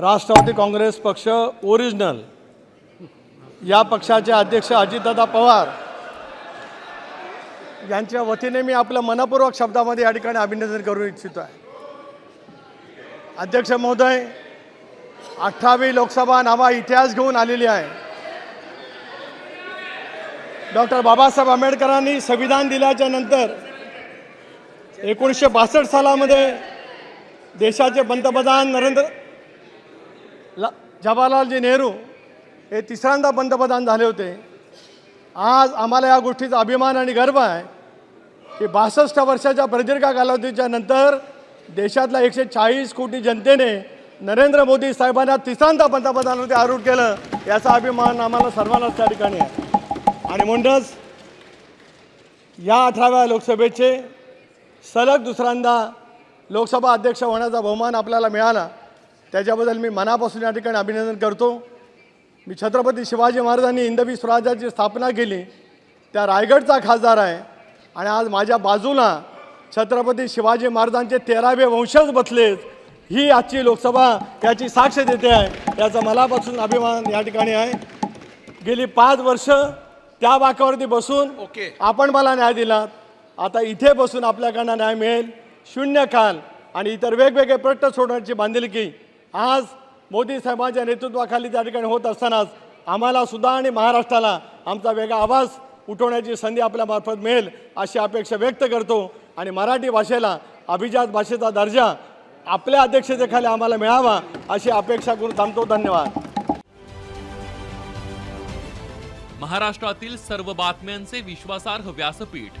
राष्ट्रवादी काँग्रेस पक्ष ओरिजिनल. या पक्षाचे अध्यक्ष अजितदादा पवार यांच्या वतीने मी आपलं मनपूर्वक शब्दामध्ये या ठिकाणी अभिनंदन करू इच्छितो आहे. अध्यक्ष महोदय अठ्ठावी लोकसभा नावा इतिहास घेऊन आलेली आहे. डॉक्टर बाबासाहेब आंबेडकरांनी संविधान दिल्याच्या नंतर एकोणीसशे बासष्ट सालामध्ये देशाचे पंतप्रधान नरेंद्र ला जवाहरलालजी नेहरू हे तिसऱ्यांदा पंतप्रधान झाले होते. आज आम्हाला या गोष्टीचा अभिमान आणि गर्व आहे की बासष्ट वर्षाच्या प्रदीर्घ कालावधीच्या नंतर देशातल्या एकशे चाळीस कोटी जनतेने नरेंद्र मोदी साहेबांना तिसऱ्यांदा पंतप्रधानावरती आरूढ केलं याचा अभिमान आम्हाला सर्वांनाच त्या ठिकाणी आहे. आणि म्हणूनच या अठराव्या लोकसभेचे सलग दुसऱ्यांदा लोकसभा अध्यक्ष होण्याचा बहुमान आपल्याला मिळाला. त्याच्याबद्दल मी मनापासून या ठिकाणी अभिनंदन करतो. मी छत्रपती शिवाजी महाराजांनी हिंदवी स्वराज्याची स्थापना केली. त्या रायगडचा खासदार आहे. आणि आज माझ्या बाजूला छत्रपती शिवाजी महाराजांचे तेरावे वंशज बसलेत. ही आजची लोकसभा याची साक्ष देते आहे. याचा मनापासून अभिमान या ठिकाणी आहे. गेली पाच वर्ष त्या वाकावरती बसून ओके. आपण मला न्याय दिलात आता इथे बसून आपल्याकडनं न्याय मिळेल. शून्य काल आणि इतर वेगवेगळे प्रश्न सोडण्याची बांधिलकी आज मोदी साहेबांच्या नेतृत्वाखाली त्या ठिकाणी होत असतानाच आम्हाला सुद्धा आणि महाराष्ट्राला आमचा वेगळा आवाज उठवण्याची संधी आपल्यामार्फत मिळेल अशी अपेक्षा व्यक्त करतो. आणि मराठी भाषेला अभिजात भाषेचा दर्जा आपल्या अध्यक्षतेखाली आम्हाला मिळावा अशी अपेक्षा करून थांबतो. धन्यवाद. महाराष्ट्रातील सर्व बातम्यांचे विश्वासार्ह व्यासपीठ.